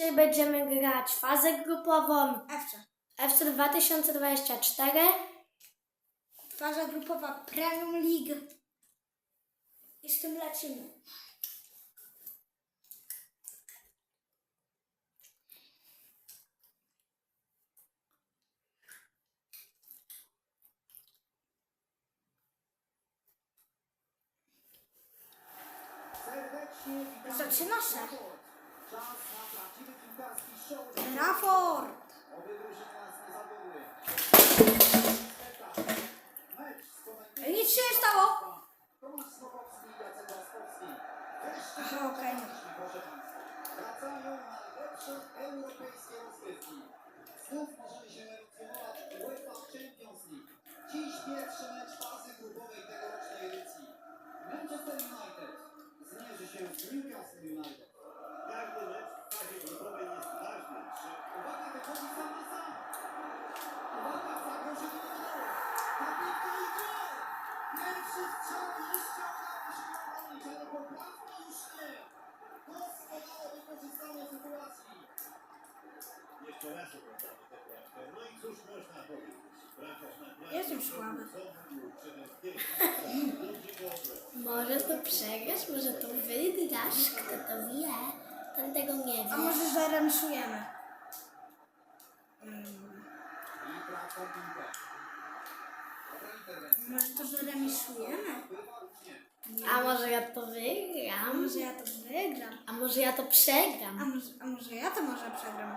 Dzisiaj będziemy grać fazę grupową Ewcze. FC 2024. Faza grupowa Premium League. I z tym lecimy. Zaczyna się. Trafford! Jestem słaby. Może to przegrasz, może to wygrasz, kto to wie. Ten tego nie A wie. może bramką piłkę. Dobra interwencja. Może to nie. A może ja to A wygram? może ja to wygram? A może ja to A przegram? może, a może ja to może przegram?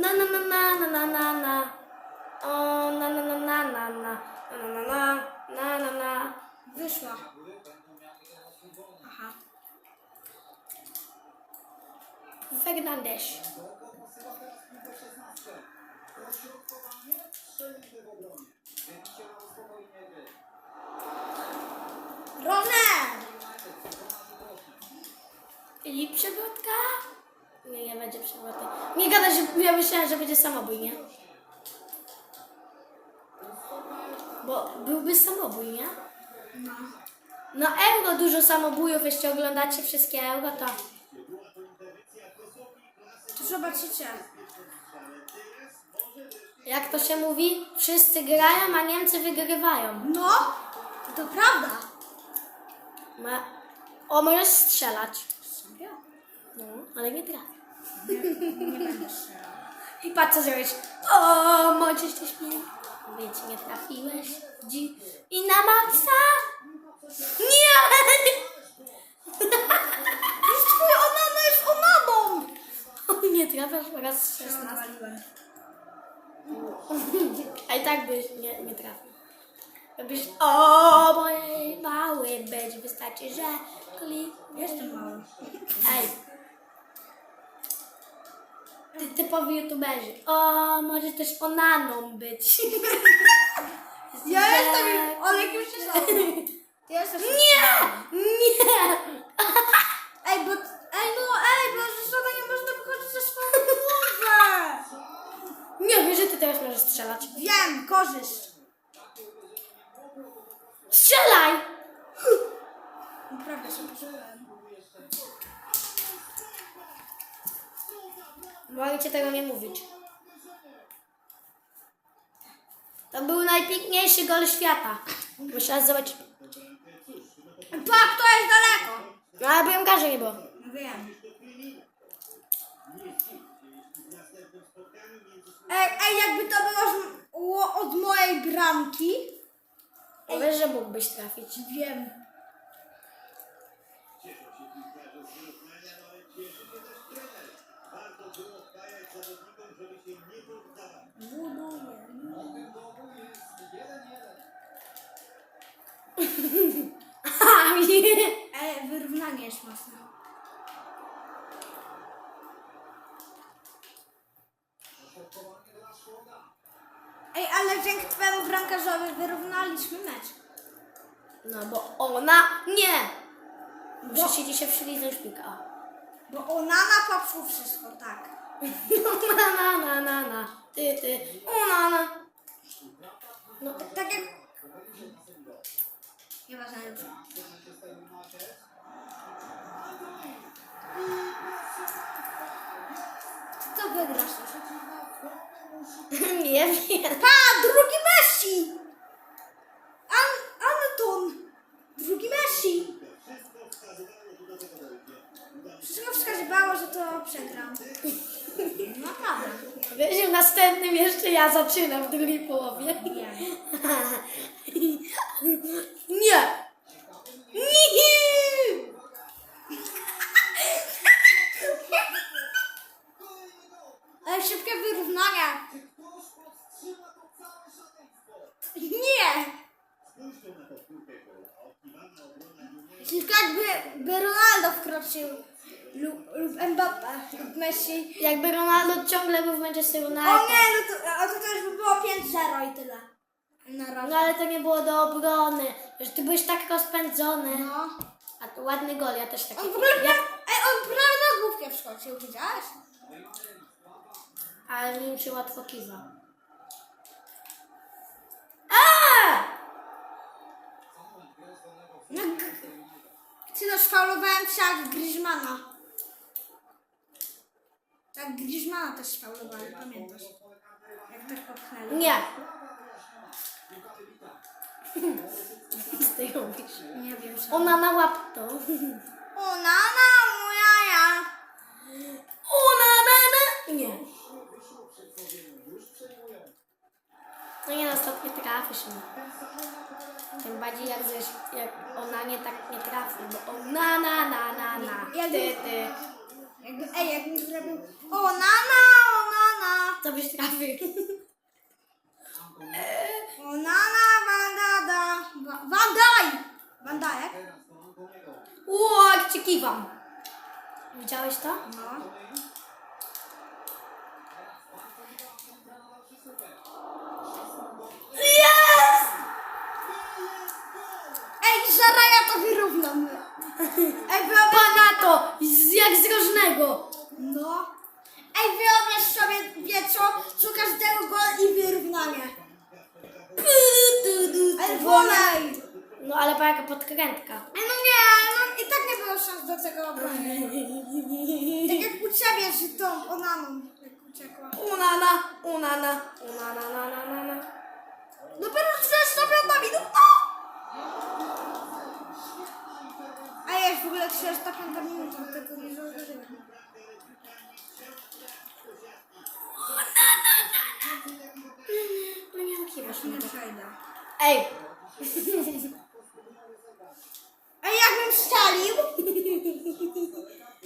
na na na na na na na na O na na na na na na na na na na na Wyszła. Aha. Fernandes Długo posyła teraz Nie, nie będzie przewrotka. Nie gada się, ja myślałem, że będzie samobój, nie? Bo byłby samobój, nie? No. No euro dużo samobójów, jeśli oglądacie wszystkie euro, to... To zobaczycie. Jak to się mówi? Wszyscy grają, a Niemcy wygrywają. No, to prawda. Ma... O, możesz strzelać. Serio? No, ale nie trafi. Nie będę strzelał. I patrz co zrobisz. O, możesz się śmieje. Więc nie trafiłeś. Dzi- I na maksa? Nie! Już twój onana jest onaną! Nie trafiasz po raz 16. Nawaliłem. A i tak byś nie, nie trafił. Robisz o moje mały być. Wystarczy, że. Jestem mały. Ej. Ty, typowi youtuberzy. O, może też onaną być. Ja jestem Olek już się! Nie! Ej, bo... Ej, no ej, bo ze sobą nie można wychodzić ze swojego głowy. Nie wiesz, że ty teraz możesz strzelać. Wiem, korzyść. Strzelaj! Naprawdę się pożyłem. Mogę ci tego nie mówić. To był najpiękniejszy gol świata. Musiałeś zobaczyć. Tak, to jest daleko. No ale bramkarza nie było. Wiem. Ej, ej, jakby to było z, ło- od mojej bramki. No Wiesz, że mógłbyś trafić. Wiem. 1-1. Ha, nie. Ej, wyrównanie jest mocne. Ej, ale dzięki twojemu bramkarzowi wyrównaliśmy mecz. No bo ona nie! Muszę się dzisiaj przyliznąć piłka. Bo Onana popsuł wszystko, tak. No na na na na na. Ty ty. O na na. No Tak jak... United. Kto wygrasz? nie wiem. Pa, drugi Messi! An Anton! Drugi Messi! Wszystko wskazywało, że to przegram. Naprawdę. Wiesz, w następnym jeszcze ja zaczynam w drugiej połowie. Nie. Nie! Nie! Ale szaleństwo. Nie! Tylko jakby by Ronaldo wkroczył lub, lub Mbappé lub Messi. Jakby Ronaldo ciągle był w Manchester O United. nie, no to, a to, to już by było 5-0 i tyle. Na razie. No ale to nie było do obrony. Że ty byłeś tak rozpędzony. No. A to ładny gol, ja też taki. On w ogóle pra... Ej, on prawie na główkę wskoczył, widziałeś? Ale nie wiem, czy łatwo kiwa. A! No, Ty no, sfaulowałem się jak Griezmana. Tak, Griezmana też sfaulowali, pamiętasz? Jak tak popchnęli. Nie. Co ty robisz? Nie wiem. Ona na łap to. O, nana, moja ja. Ona na na. Nie. No nie, na trafisz mi. Tym bardziej jak, zesz, jak ona nie tak nie trafi, bo ona na na na na. Jak- Ty, ty. Jakby, ej, jakbym zrobił o, nana, o, nana. To byś trafił. O, nana, bandada. Wa- Wandaj. Wandajek? Jak ci kiwam. Widziałeś to? No. Jest! Ej, zaraz ja to wyrównam. Ej, wyobraź... Pana to! Z, jak z rożnego. No. Ej, wyobraź sobie, wieczo, szukasz tego gol i wyrównanie. Ej, wolej. No ale pa jaka podkrętka. Ej, no nie, no i tak nie było szans do tego obrony. Tak jak u ciebie, że tą onaną, jak uciekła. Unana, unana, unana, na, na, na, na. Dopiero 45 minuta! A jest w ogóle 45 minuta, tego nie zauważyłem. No nie kiwasz mnie. Nie przejdę. Ej! A jakbym strzelił?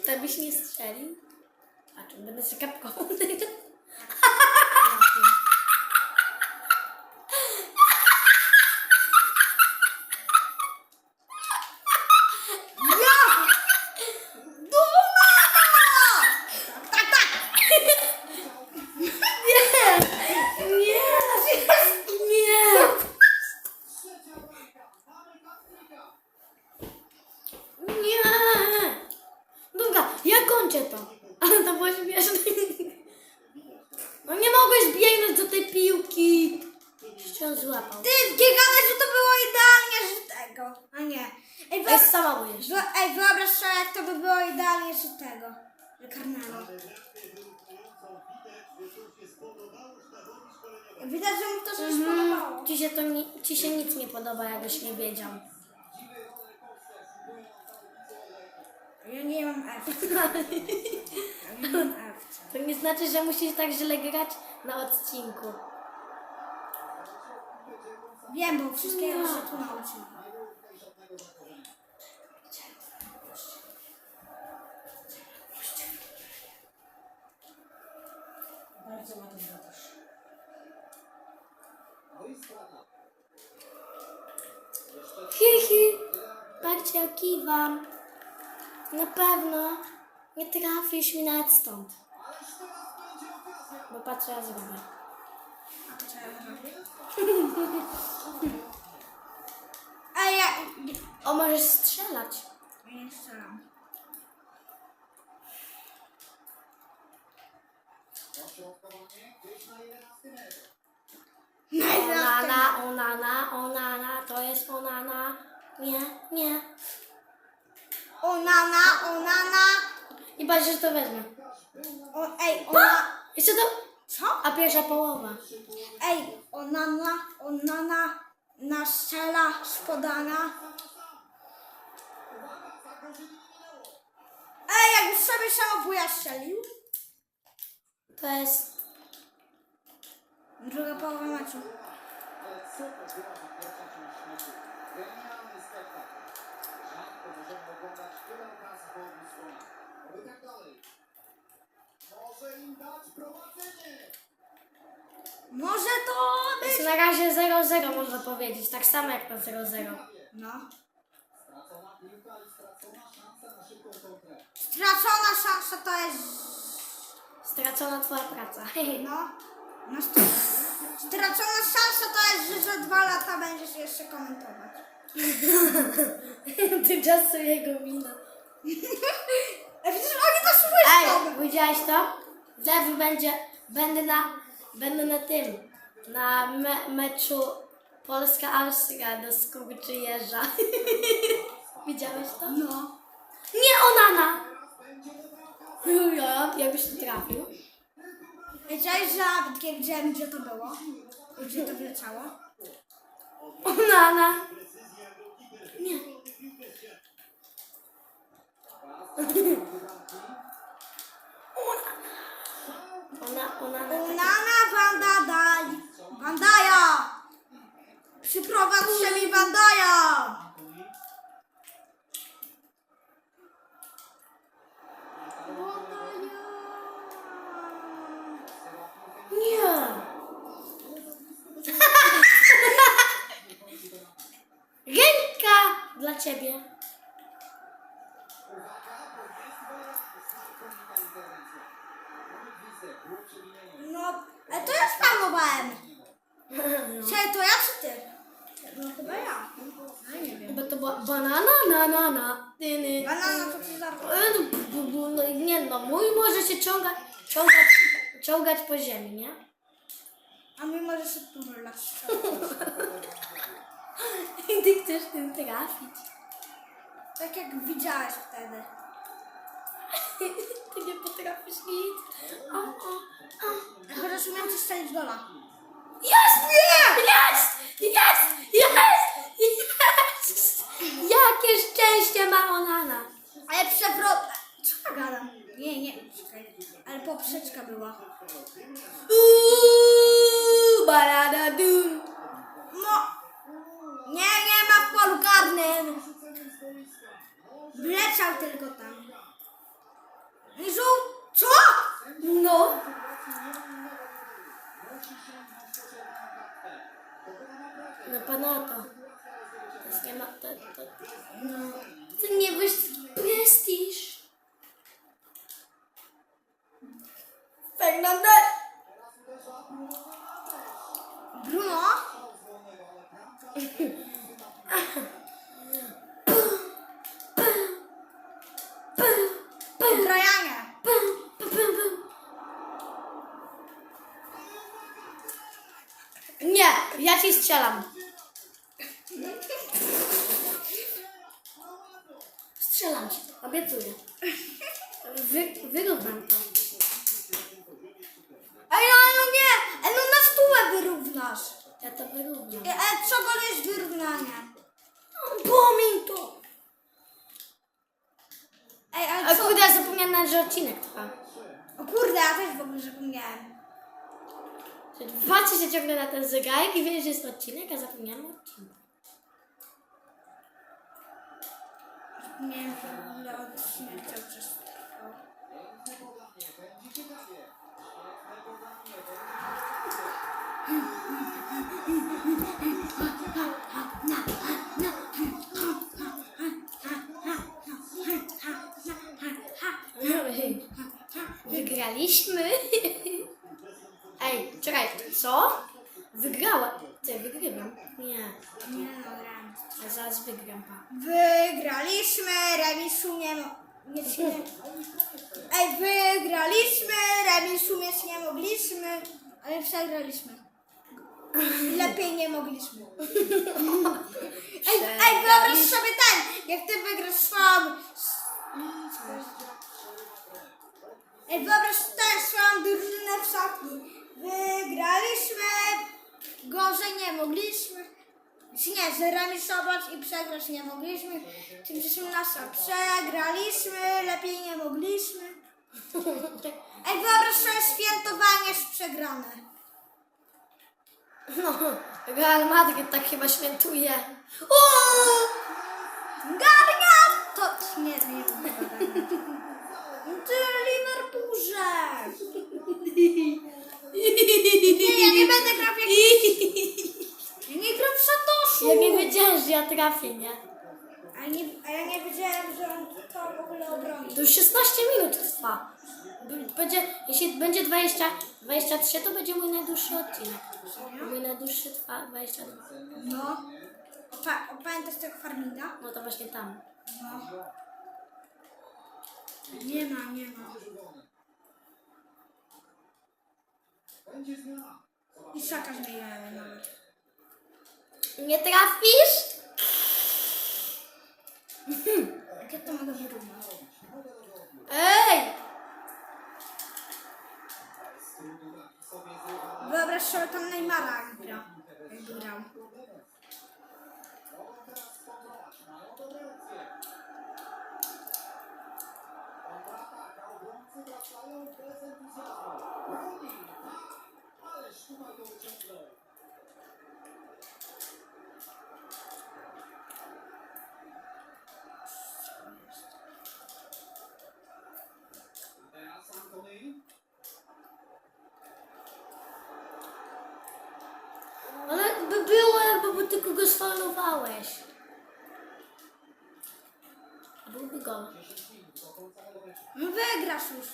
To byś nie strzelił? A czym będę się kapką? Ja! Dumana! Tak, tak! Nie! Nie! Nie! Nie! Dobra, ja kończę to. Ale to było śmieszne. No nie mogłeś biegnąć do tej piłki. Jeszcze on złapał. Ty, giegane, że to było idealnie, że tego. A nie. Ej, Ej, wyobraź, sama byłeś. wyo- ej wyobraź sobie, jak to by było idealnie, że tego. Że karnelo. Ale bramkę wyrównującą widać, że to się spodobało sztabowi szkoleniowemu. Widać, że mu to się spodobało. Ci się, to ni- ci się nic nie podoba, jakbyś nie wiedział. Ja nie mam F. Ja nie mam F. To nie znaczy, że musisz tak źle grać na odcinku. Wiem, bo wszystkiego się tu nauczyłem. Hi, hi. Patrzcie, jak kiwam. Na pewno nie trafisz mi nawet stąd. Bo patrz, ja zrobię. A ja... O, możesz strzelać. nie strzelam. 11 metr. Onana, onana, onana, to jest onana. Nie, nie. Onana, onana. I patrz, że to wezmę. O, ej, ona... Jeszcze to... Co? A pierwsza połowa. Ej, onana, onana, naszczela, spodana. Ej, jakby sobie samobuja strzelił. To jest... Druga połowa meczu. Za pierwsza część meczu? Genialny spektakl. Rzadko możemy oglądać tyle okazji po obu stronach. Oby tak dalej. Może im dać prowadzenie. Może to być... Jest na razie 0-0 można powiedzieć. Tak samo jak na 0-0. No. Stracona piłka i stracona szansa na szybką kontrę. Stracona szansa to jest... Stracona twoja praca. No. no st- stracona szansa to jest, że za dwa lata będziesz jeszcze komentować. Tymczasem jego wina. Ej, przecież oni to słyszą. Ej, widziałeś to? Lewy będzie, będę na, będę na tym, na me, meczu Polska-Austria do skurczy jeża. Widziałeś to? No. Nie Onana! Ja, jakbyś to trafił. Wiedziałeś, że nawet nie wiedziałem, gdzie to było? Gdzie to wleciało? Onana! Nie. Ona, Onana. Unana Wanda daj. Wandaja! Przyprowadźcie mi Wandaja! Nie. Ręka dla ciebie. Uwaga, bo jest znakomita interwencja. Mamy widzę, było przewinienie. No, ale to ja spamowałem. Czekaj, to ja czy ty? No chyba ja. No była banana, na, na, na. Tyny. Banana to co za... E, no, bu, bu, no, nie no, mój może się ciągać, ciągać, ciągać po ziemi, nie? A mi może się turlać. I ty chcesz tym trafić. Tak jak widziałeś wtedy. Ty nie potrafisz nic. O, o, o. Chociaż umiem ci strzelić gola. Jest! Nie! Jest! Jest! Jest! Jest! Jakie szczęście ma Onana. Ale przewrot... Co ja gadam? Nie, nie, czekaj. Ale poprzeczka była. Uuu, balada dum. No. Nie, nie ma w polu karnym. Wleciał tylko tam. Żół... Co? No. No panato. To nie ma... To, to, no. To nie prestiż. Fernandez! Odcinek trwa. O kurde, ja też w ogóle zapomniałem. Patrzcie się ciągle na ten zegarek i wiesz, że jest odcinek, a zapomniałam o odcinku. Zapomniałem, że w ogóle odcinek cały czas trwał. Piękne podanie, będzie ciekawie. Świetne podanie, ciekawie. Wygraliśmy. Co? Wygrała. Ty, wygrywam. Nie, Nie grałem. a zaraz wygram, pa. Wygraliśmy, remisu nie mo... Nie, nie. Ej, wygraliśmy, remisu mieć nie mogliśmy, ale przegraliśmy. Lepiej nie mogliśmy. Ej, ej, wyobraź sobie ten, jak ty wygrasz swoją... Ej, wyobraź ten, swoją drużynę w szatni. Wygraliśmy, gorzej nie mogliśmy. Czy nie, zremisować i przegrać nie mogliśmy. Tymczasem nasza przegraliśmy, lepiej nie mogliśmy. Ej, wyobraź sobie świętowanie jest przegrane. No, Real Madrid tak chyba świętuje. Garnia! To nie, nie, nie. Ty, Liverpoolże! Nie, ja nie będę grał w jakiś... Ja nie gram w Satoszu! Ja nie wiedziałem, nie? A, nie, a ja nie wiedziałem, że on to w ogóle obroni. To już 16 minut trwa. B- Będzie, jeśli będzie 20, 23, to będzie mój najdłuższy odcinek. Mój najdłuższy trwa 22. No. Pa, pamiętasz tego farminga? No to właśnie tam. No. Nie ma, nie ma. I szaka zmieniają nawet. Nie trafisz? Jakie to ma dobre równo? Ej! Wyobraź sobie tam Neymara jak grał. Jakby grał. Mają dobre opcje. Kontrata, A byłby gol. No wygrasz już.